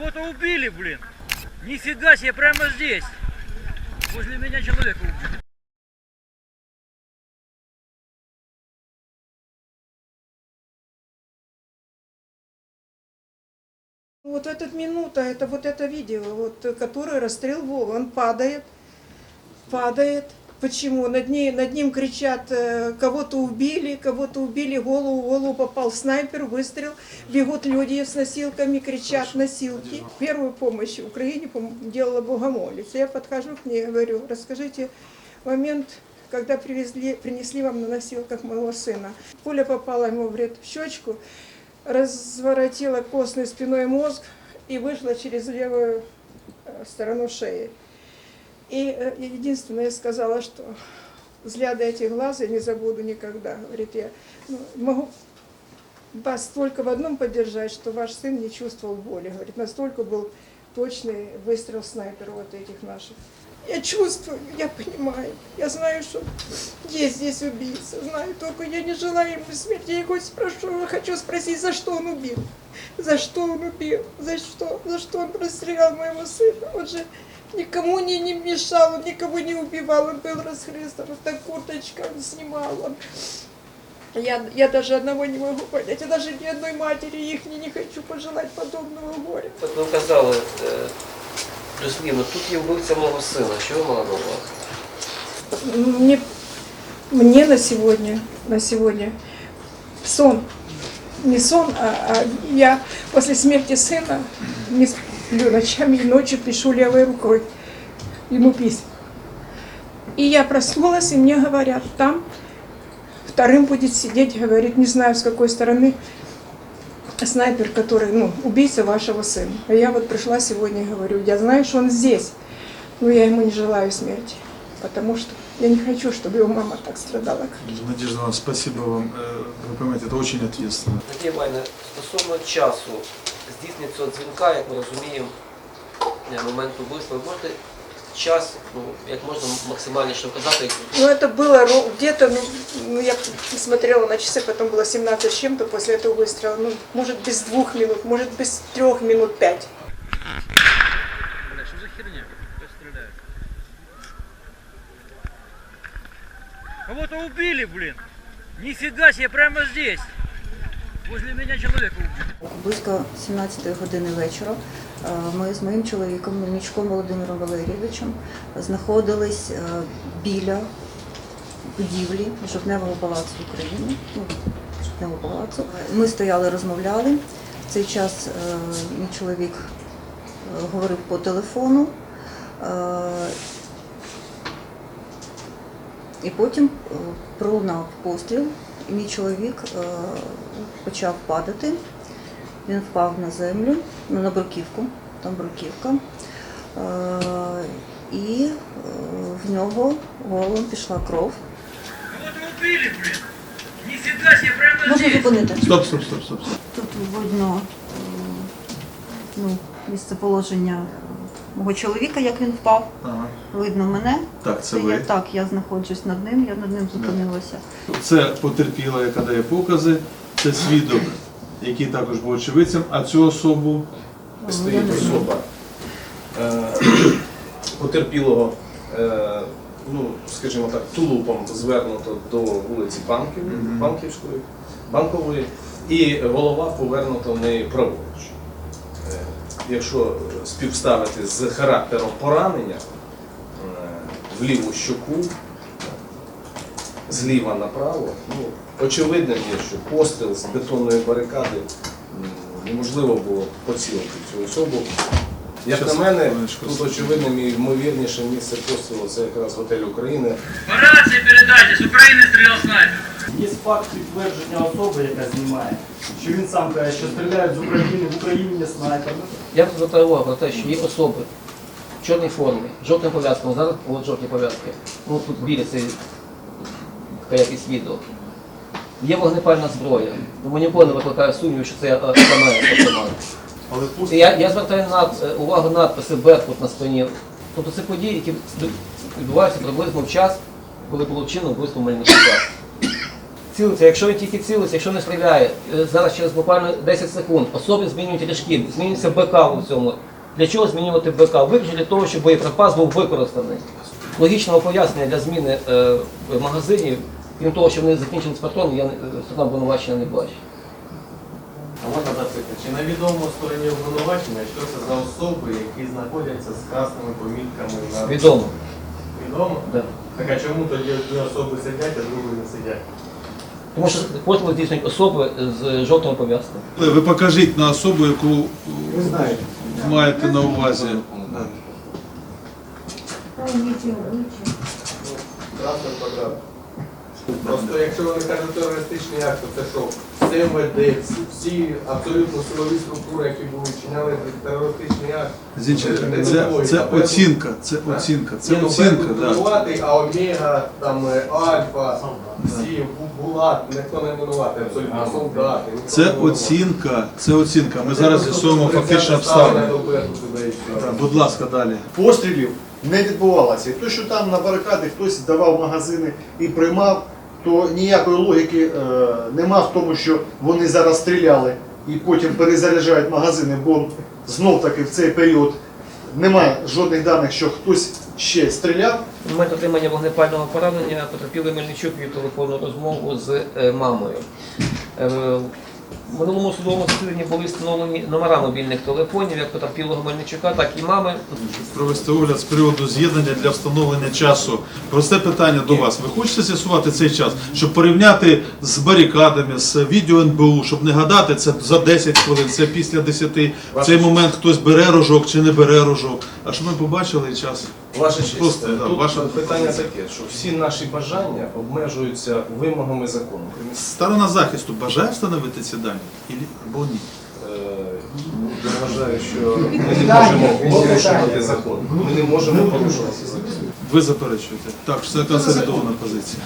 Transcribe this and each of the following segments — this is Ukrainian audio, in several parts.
Кого-то убили, блин. Нифига себе, прямо здесь. Возле меня человека убили. Вот этот минута, это вот это видео, вот, который расстрел Вовы, он падает, падает. Почему? Над, ней, над ним кричат, э, кого-то убили, кого-то убили, голову, голову попал снайпер, выстрел. Бегут люди с носилками, кричат носилки. Первую помощь в Украине делала Богомолец. Я подхожу к ней, говорю, расскажите момент, когда привезли, принесли вам на носилках моего сына. Пуля попала ему в ряд в щечку, разворотила костной спиной мозг и вышла через левую э, сторону шеи. И э, единственное, я сказала, что взгляды этих глаз я не забуду никогда. Говорит, я ну, могу вас только в одном поддержать, что ваш сын не чувствовал боли. Говорит, настолько был точный выстрел снайпера вот этих наших. Я чувствую, я понимаю, я знаю, что есть здесь убийца, знаю, только я не желаю ему смерти. Я его спрошу, хочу спросить, за что он убил? За что он убил? За что? За что он расстрелял моего сына? Он же никому не, не мешал, он никого не убивал, он был расхристан, так курточка он снимал, он я, я даже одного не могу понять, я даже ни одной матери их не, не хочу пожелать подобного горя. От ви казали е, плюс-мінус, тут є вбивця мого сина. Що ви мали на увазі? Мне, мне на сегодня, на сегодня сон, не сон, а, а я после смерти сына не сплю ночами и ночью пишу левой рукой ему письма. И я проснулась, и мне говорят, там вторым будет сидеть, говорит, не знаю с какой стороны, снайпер, который, ну, убийца вашего сына. А я вот пришла сегодня и говорю, я знаю, что он здесь, но я ему не желаю смерти, потому что я не хочу, чтобы его мама так страдала. как Надежда Ивановна, спасибо вам. Э, Вы понимаете, это очень ответственно. Надія Іванівна, стосовно часу здійснення цього дзвінка, як ми розуміємо, е, моменту вбивства, ви можете час, ну, як можна максимальніше вказати, Ну, это было ро- где-то, ну, ну, я смотрела на часы, потом было 17 с чем-то после этого выстрела. Ну, может, без двух минут, может, без трех минут пять. Бля, что за херня? Кто стреляет? Кого-то убили, блин. Нифига себе, прямо здесь. Возле меня человека убили. Близько 17 години вечора е, ми з моїм чоловіком, Мельничком Володимиром Валерійовичем, знаходились е, біля будівлі Жовтневого палацу України. Ну, Жовтневого палацу. Ми стояли, розмовляли. В цей час е, мій чоловік говорив по телефону. І потім пролунав постріл, і мій чоловік почав падати. Він впав на землю, ну, на бруківку, там бруківка. Е, і е, в нього голом пішла кров. Можна зупинити? Стоп, стоп, стоп, стоп. Тут видно е, ну, місце положення мого чоловіка, як він впав. Ага. Видно мене. Так, це я, ви. так, я знаходжусь над ним, я над ним зупинилася. Це потерпіла, яка дає покази. Це свідок, який також був очевидцем, а цю особу стоїть особа е, потерпілого, е, ну, скажімо так, тулупом звернуто до вулиці Банків, Банківської, Банкової, і голова повернута в неї праворуч. Е, Якщо співставити з характером поранення в ліву щоку, зліва направо, ну, очевидним є, що постріл з бетонної барикади неможливо було поцілити цю особу. Як Щас, на мене, тут очевидним і ймовірніше місце пострілу це якраз готель України. По рации передайте, с Украины стрелял снайпер. Є факт підтвердження особи, яка знімає, що він сам каже, що стріляють з України, в Україні є снайпер. я звертаю увагу на те, що є особи в чорній формі, з жовтим пов'язком, зараз от жовті пов'язки, ну тут біля цей якийсь відео. Є вогнепальна зброя, тому ніколи не викликає сумніву, що це е, автомат. але пуст. Я, я звертаю над, е, увагу надписи Беркут на спині. Тобто це події, які відбуваються приблизно в час, коли було вчинено вбивство Мельничука. Ці цілиться, якщо він тільки цілиться, якщо не стріляє, е, зараз через буквально 10 секунд особи змінюють ріжки, змінюється БК у цьому. Для чого змінювати БК? Виключно для того, щоб боєприпас був використаний. Логічного пояснення для зміни е, магазинів, крім того, що вони закінчили з патроном, я не- е, сторона обвинувачення не бачу. А можна запитати, чи невідомо стороні обвинувачення, що це за особи, які знаходяться з красними помітками на Відомо. відомо? Да. Так а чому тоді одні особи сидять, а другі не сидять? Тому що постріли здійснюють особи з жовтими пов'язками. Ви покажіть на особу, яку е, маєте на увазі. Красний квадрат. Просто якщо вони кажуть терористичний акт, то це що? Все МВД, всі, всі абсолютно силові структури, які були вчиняли терористичний акт. Зінченко, не це, це Б- оцінка, це оцінка, Ні, це ну, оцінка, да. винуватий, а Омега, там е, Альфа, всі Бу- Булат, ніхто не винуватий, абсолютно солдати. ніхто Це винуватий. оцінка, це оцінка. Ми Це зараз з'ясуємо фактичні обставини. Будь ласка, далі. пострілів не відбувалося. І то, що там на барикади хтось давав магазини і приймав, то ніякої логіки е, нема в тому, що вони зараз стріляли і потім перезаряджають магазини, бо знов таки в цей період немає жодних даних, що хтось ще стріляв. В момент отримання вогнепального поранення потерпілий Мельничук вів телефонну розмову з е, мамою. Е, В минулому судовому засіданні були встановлені номера мобільних телефонів як потерпілого Мельничука, так і мами. Провести огляд з приводу з'єднання для встановлення часу. Просте питання до вас. Ви хочете з'ясувати цей час, щоб порівняти з барикадами, з відео НБУ, щоб не гадати, це за 10 хвилин, це після 10, в цей момент хтось бере рожок чи не бере рожок. А щоб ми побачили час. Ваша честь, Просто, да, тут ваша- питання таке, що всі наші бажання обмежуються вимогами закону. Сторона захисту бажає встановити ці дані? Або ні? Е, Я вважаю, що ми не можемо порушувати закон. Ми не можемо порушувати закон. Ви заперечуєте. Так, це консолідована позиція.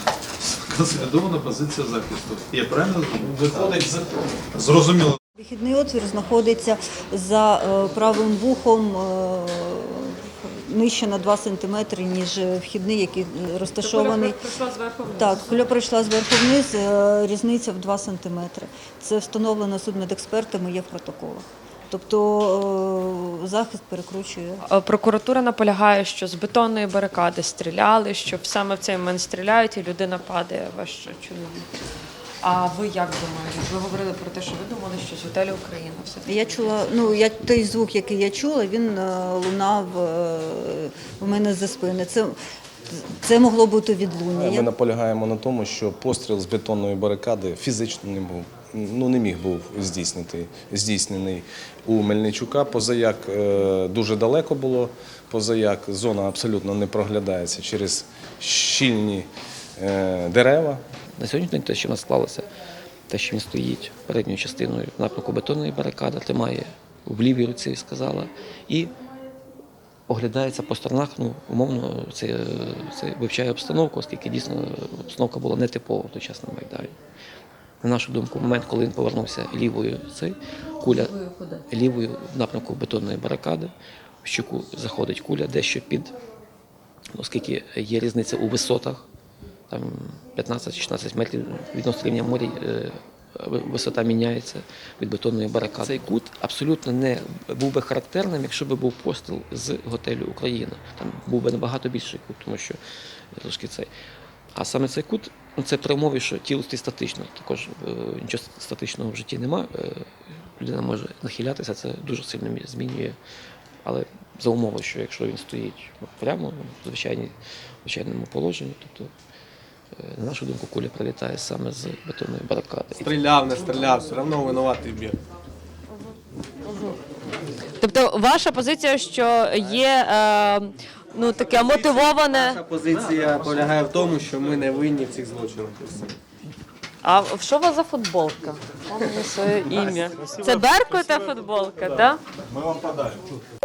Консолідована позиція захисту. Я правильно? Виходить закон. Зрозуміло. Вихідний отвір знаходиться за е, правим вухом е, нижче на 2 см, ніж вхідний, який розташований. Так, куля пройшла зверху вниз, е, різниця в 2 см. Це встановлено судмедекспертами, є в протоколах. Тобто е, захист перекручує. Е, Прокуратура наполягає, що з бетонної барикади стріляли, що саме в цей момент стріляють, і людина падає, ваш чоловік. А ви як думаєте? Ви говорили про те, що ви думали, що з готелю Україна все. Я чула, ну я той звук, який я чула, він е, лунав е, у мене за спини. Це, це могло бути відлуння. Ми наполягаємо на тому, що постріл з бетонної барикади фізично не був. Ну не міг був здійснити, здійснений у Мельничука. Позаяк е, дуже далеко було. Позаяк зона абсолютно не проглядається через щільні дерева. На сьогоднішній день те, що в нас склалося, те, що він стоїть передньою частиною напрямку бетонної барикади, тримає в лівій руці, сказала, і оглядається по сторонах, ну, умовно, це, це вивчає обстановку, оскільки дійсно обстановка була нетипова в тогочасному Майдані. На нашу думку, в момент, коли він повернувся лівою, цей, куля лівою в напрямку бетонної барикади, в щуку заходить куля дещо під, оскільки є різниця у висотах, там 15-16 метрів відносно рівня моря е, висота міняється від бетонної барикади. Цей кут абсолютно не був би характерним, якщо б був постріл з готелю Україна. Там був би набагато більший кут, тому що трошки цей. А саме цей кут, ну це при умові, що тіло статично. Також е, нічого статичного в житті немає. Людина може нахилятися, це дуже сильно змінює. Але за умови, що якщо він стоїть прямо в звичайному положенні, тобто Е, На нашу думку, куля прилітає саме з бетонної барикади. Стріляв, не стріляв, все одно винуватий біг. Тобто, ваша позиція, що є е, ну таке мотивоване. Наша позиція полягає в тому, що ми не винні в цих злочинах. А що у вас за футболка? Мені своє ім'я. Це Беркута футболка, так? Ми вам подаримо.